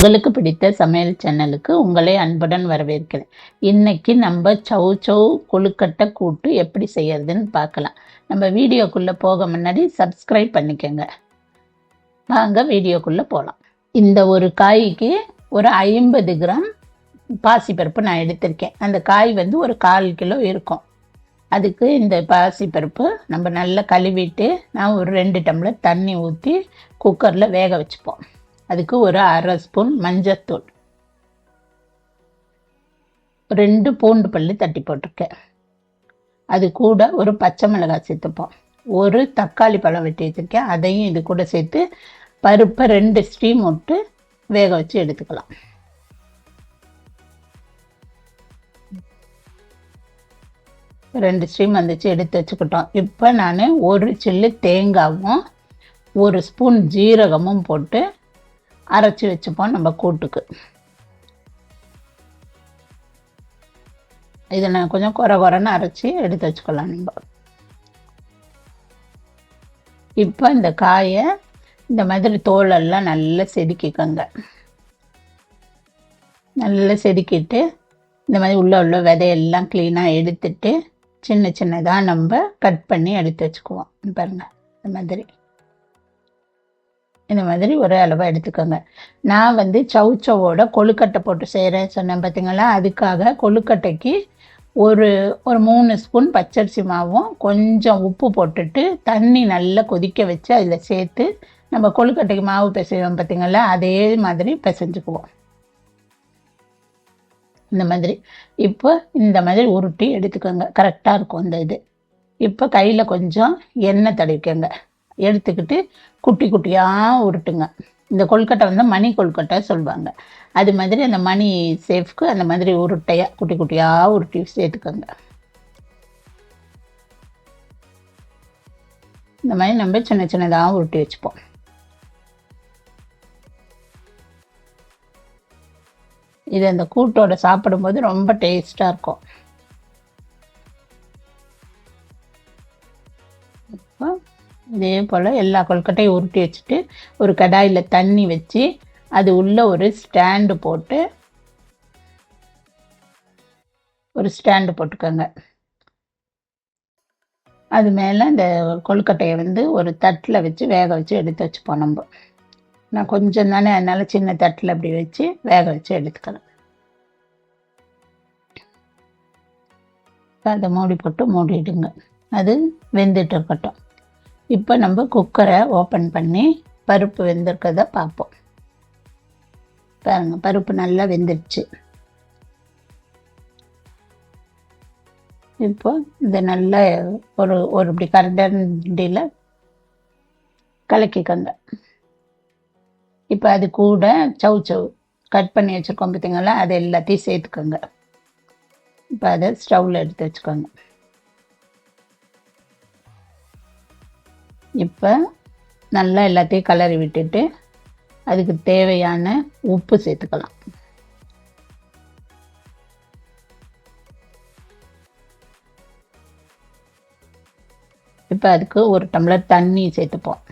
உங்களுக்கு பிடித்த சமையல் சேனலுக்கு உங்களை அன்புடன் வரவேற்கிறேன். இன்னைக்கு நம்ம சௌ சௌ கொழுக்கட்டை கூட்டு எப்படி செய்யறதுன்னு பார்க்கலாம். நம்ம வீடியோக்குள்ளே போக முன்னாடி சப்ஸ்கிரைப் பண்ணிக்கோங்க. வாங்க வீடியோக்குள்ளே போகலாம் இந்த ஒரு காய்க்கு ஒரு ஐம்பது கிராம் பாசிப்பருப்பு நான் எடுத்திருக்கேன். அந்த காய் வந்து ஒரு கால் கிலோ இருக்கும். அதுக்கு இந்த பாசிப்பருப்பு நம்ம நல்லா கழுவிட்டு நான் ஒரு ரெண்டு டம்ளர் தண்ணி ஊற்றி குக்கரில் வேக வச்சுப்போம். அதுக்கு ஒரு அரை ஸ்பூன் மஞ்சத்தூள். ரெண்டு பூண்டு பல்லு தட்டி போட்டிருக்கேன். அது கூட ஒரு பச்சை மிளகாய் சேர்த்துப்போம். ஒரு தக்காளி பழம் வெட்டி வச்சுருக்கேன். அதையும் இது கூட சேர்த்து பருப்பை ரெண்டு ஸ்டீம் விட்டு வேக வச்சு எடுத்துக்கலாம். ரெண்டு ஸ்டீம் வந்துச்சு எடுத்து வச்சுக்கிட்டோம். இப்போ நான் ஒரு சில்லு தேங்காவும் ஒரு ஸ்பூன் ஜீரகமும் போட்டு அரைச்சி வச்சுப்போம் நம்ம கூட்டுக்கு. இதை நான் கொஞ்சம் குறை குறைன்னு அரைச்சி எடுத்து வச்சுக்கலாம் நம்ம. இப்போ இந்த காயை இந்த மாதிரி தோலெல்லாம் நல்லா செதுக்கிக்கோங்க. நல்லா செதுக்கிட்டு இந்த மாதிரி உள்ள உள்ள விதையெல்லாம் க்ளீனாக எடுத்துட்டு சின்ன சின்னதாக நம்ம கட் பண்ணி எடுத்து வச்சுக்குவோம். பாருங்கள் இந்த மாதிரி. இந்த மாதிரி ஒரு அளவாக எடுத்துக்கோங்க. நான் வந்து சவுச்சவோட கொழுக்கட்டை போட்டு செய்கிறேன் சொன்னேன் பார்த்தீங்களா அதுக்காக கொழுக்கட்டைக்கு ஒரு ஒரு மூணு ஸ்பூன் பச்சரிசி மாவும் கொஞ்சம் உப்பு போட்டுட்டு தண்ணி நல்லா கொதிக்க வச்சு அதில் சேர்த்து நம்ம கொழுக்கட்டைக்கு மாவு பிசைவோம் பார்த்தீங்களா அதே மாதிரி பிசைஞ்சுக்குவோம். இந்த மாதிரி. இப்போ இந்த மாதிரி உருட்டி எடுத்துக்கோங்க. கரெக்டாக இருக்கும் இந்த இது. இப்போ கையில் கொஞ்சம் எண்ணெய் தடவிக்கோங்க. எடுத்துக்கிட்டு குட்டி குட்டியாக உருட்டுங்க. இந்த கொழுக்கட்டை வந்து மணி கொல்கட்டை சொல்லுவாங்க அது மாதிரி அந்த மணி சேஃப்க்கு அந்த மாதிரி உருட்டையாக குட்டி குட்டியாக உருட்டி சேர்த்துக்கோங்க. இந்த மாதிரி நம்ம சின்ன சின்னதாக உருட்டி வச்சுப்போம். இது அந்த கூட்டோட சாப்பிடும்போது ரொம்ப டேஸ்ட்டாக இருக்கும். இப்போ இதே போல் எல்லா கொழுக்கட்டையும் உருட்டி வச்சுட்டு ஒரு கடாயில் தண்ணி வச்சு அது உள்ள ஒரு ஸ்டாண்டு போட்டு ஒரு ஸ்டாண்டு போட்டுக்கோங்க. அது மேலே இந்த கொழுக்கட்டையை வந்து ஒரு தட்டில் வச்சு வேக வச்சு எடுத்து வச்சுப்போம் நம்ம. நான் கொஞ்சம் தானே அதனால் சின்ன தட்டில் அப்படி வச்சு வேக வச்சு எடுத்துக்கலாம். அதை மூடி போட்டு மூடிடுங்க. அது வெந்துட்டு இருக்கட்டும். இப்போ நம்ம குக்கரை ஓப்பன் பண்ணி பருப்பு வெந்திருக்கிறத பார்ப்போம். பாருங்கள் பருப்பு நல்லா வெந்துடுச்சு இப்போ இதை நல்லா ஒரு ஒரு இப்படி கரண்டியில் கலக்கிக்கோங்க. இப்போ அது கூட சவு சவு கட் பண்ணி வச்சுருக்கோம் பார்த்தீங்களா அதை எல்லாத்தையும் சேர்த்துக்கோங்க. இப்போ அதை ஸ்டவ்வில் எடுத்து வச்சுக்கோங்க. இப்போ நல்லா எல்லாத்தையும் கலரி விட்டுட்டு அதுக்கு தேவையான உப்பு சேர்த்துக்கலாம். இப்போ அதுக்கு ஒரு டம்ளர் தண்ணி சேர்த்துப்போம்.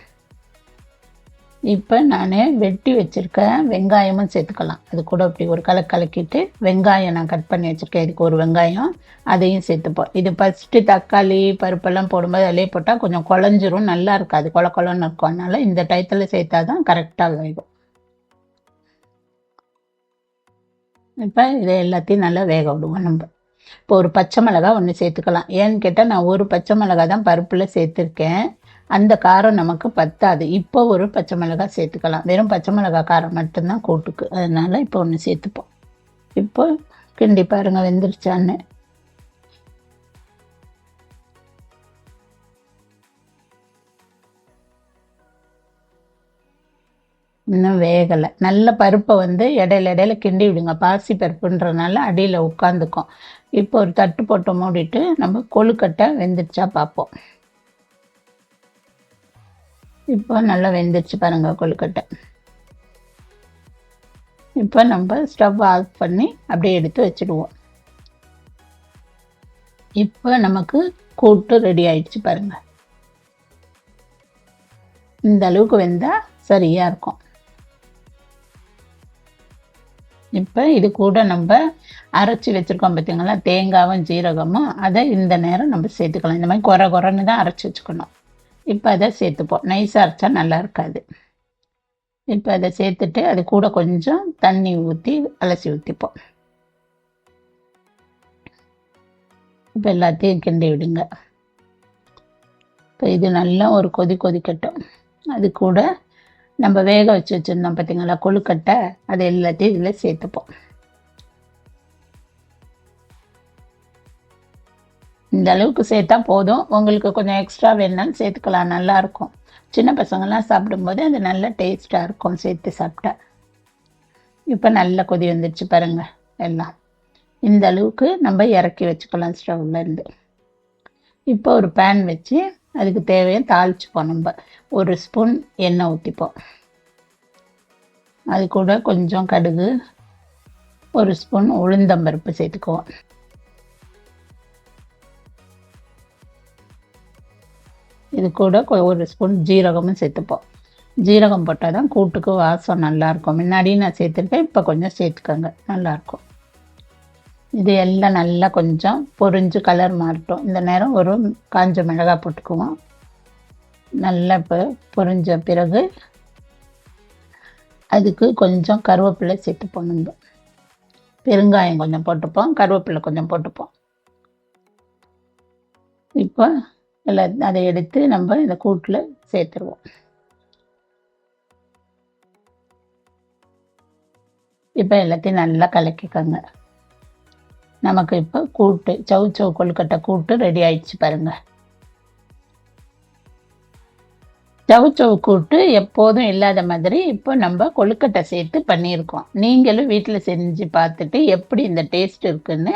இப்போ நான் வெட்டி வச்சுருக்க வெங்காயமும் சேர்த்துக்கலாம். அது கூட அப்படி ஒரு கலை கலக்கிட்டு வெங்காயம் நான் கட் பண்ணி வச்சுருக்கேன். இதுக்கு ஒரு வெங்காயம் அதையும் சேர்த்துப்போம். இது ஃபஸ்ட்டு தக்காளி பருப்பெல்லாம் போடும்போது அதிலே போட்டால் கொஞ்சம் குழஞ்சிரும் நல்லா இருக்காது. கொல கொலன்னு இருக்கும். அதனால் இந்த டயத்தில் சேர்த்தா தான் கரெக்டாக வேகும். இப்போ இதை எல்லாத்தையும் நல்லா வேக விடுவோம் நம்ம. இப்போ ஒரு பச்சை மிளகா ஒன்று சேர்த்துக்கலாம். ஏன்னு கேட்டால் நான் ஒரு பச்சை மிளகா தான் பருப்பில் சேர்த்துருக்கேன். அந்த காரம் நமக்கு பத்தாது. இப்போ ஒரு பச்சை மிளகாய் சேர்த்துக்கலாம். வெறும் பச்சை மிளகாய் காரம் மட்டும்தான் கூட்டுக்கு. அதனால் இப்போ ஒன்று சேர்த்துப்போம். இப்போ கிண்டி பாருங்கள் வெந்துருச்சான்னு. இன்னும் வேகலை. நல்ல பருப்பை வந்து இடையில இடையில கிண்டி விடுங்க. பாசி பருப்புன்றனால அடியில் உட்காந்துக்கும். இப்போ ஒரு தட்டு போட்டு மூடிட்டு நம்ம கொழுக்கட்டை வெந்துருச்சா பார்ப்போம். இப்போ நல்லா வெந்துருச்சு பாருங்கள் கொழுக்கட்டை. இப்போ நம்ம ஸ்டவ் ஆஃப் பண்ணி அப்படியே எடுத்து வச்சுடுவோம். இப்போ நமக்கு கூட்டு ரெடி ஆயிடுச்சு பாருங்கள் இந்த அளவுக்கு வெந்தால் சரியாக இருக்கும். இப்போ இது கூட நம்ம அரைச்சி வச்சுருக்கோம் பார்த்தீங்களா தேங்காவும் ஜீரகமும் அதை இந்த நேரம் நம்ம சேர்த்துக்கலாம். இந்த மாதிரி குறை குறைன்னு தான் அரைச்சி வச்சுக்கணும். இப்போ அதை சேர்த்துப்போம் நைஸாக அரைச்சா நல்லா இருக்காது. இப்போ அதை சேர்த்துட்டு அது கூட கொஞ்சம் தண்ணி ஊற்றி அலசி ஊற்றிப்போம் இப்போ எல்லாத்தையும் கிண்டி விடுங்க. இப்போ இது நல்லா ஒரு கொதி கொதிக்கட்டும். அது கூட நம்ம வேக வச்சு வச்சுருந்தோம் பார்த்தீங்களா கொழுக்கட்டை அது எல்லாத்தையும் இதில் சேர்த்துப்போம். இந்த அளவுக்கு சேர்த்தா போதும். உங்களுக்கு கொஞ்சம் எக்ஸ்ட்ரா வேணுனாலும் சேர்த்துக்கலாம். நல்லாயிருக்கும். சின்ன பசங்கள்லாம் சாப்பிடும்போது அது நல்ல டேஸ்ட்டாக இருக்கும். சேர்த்து சாப்பிட்டா. இப்போ நல்ல கொதி வந்துடுச்சு பாருங்க. எல்லாம். இந்த அளவுக்கு நம்ம இறக்கி வச்சுக்கலாம் ஸ்டவ்லேருந்து இப்போ ஒரு பேன் வச்சு அதுக்கு தேவையான தாளிச்சுப்போம் நம்ம. ஒரு ஸ்பூன் எண்ணெய் ஊற்றிப்போம் அது கூட கொஞ்சம் கடுகு. ஒரு ஸ்பூன் உளுந்தம்பருப்பு சேர்த்துக்குவோம். இது கூட ஒரு ஸ்பூன் ஜீரகமும் சேர்த்துப்போம் ஜீரகம் போட்டால் தான் கூட்டுக்கு வாசம் நல்லாயிருக்கும் முன்னாடி நான் சேர்த்துருக்கேன் இப்போ கொஞ்சம் சேர்த்துக்கோங்க. நல்லாயிருக்கும் இது எல்லாம் நல்லா கொஞ்சம் பொரிஞ்சு கலர் மாறட்டும். இந்த நேரம் ஒரு காஞ்ச மிளகாய் போட்டுக்குவோம். நல்லா இப்போ பொரிஞ்ச பிறகு அதுக்கு கொஞ்சம் கருவேப்பிலை சேர்த்துப்போம் நம்ம. பெருங்காயம் கொஞ்சம் போட்டுப்போம் கருவேப்பிலை கொஞ்சம் போட்டுப்போம். இப்போ எல்லாம் அதை எடுத்து நம்ம இந்த கூட்டில் சேர்த்துருவோம். இப்போ எல்லாத்தையும் நல்லா கலக்கிக்கோங்க. நமக்கு இப்போ கூட்டு சவு சவு கொழுக்கட்டை கூட்டு ரெடி ஆயிடுச்சு பாருங்கள் சவுச்சவு கூட்டு எப்போதும் இல்லாத மாதிரி இப்போ நம்ம கொழுக்கட்டை சேர்த்து பண்ணியிருக்கோம். நீங்களும் வீட்டில் செஞ்சு பார்த்துட்டு எப்படி இந்த டேஸ்ட் இருக்குன்னு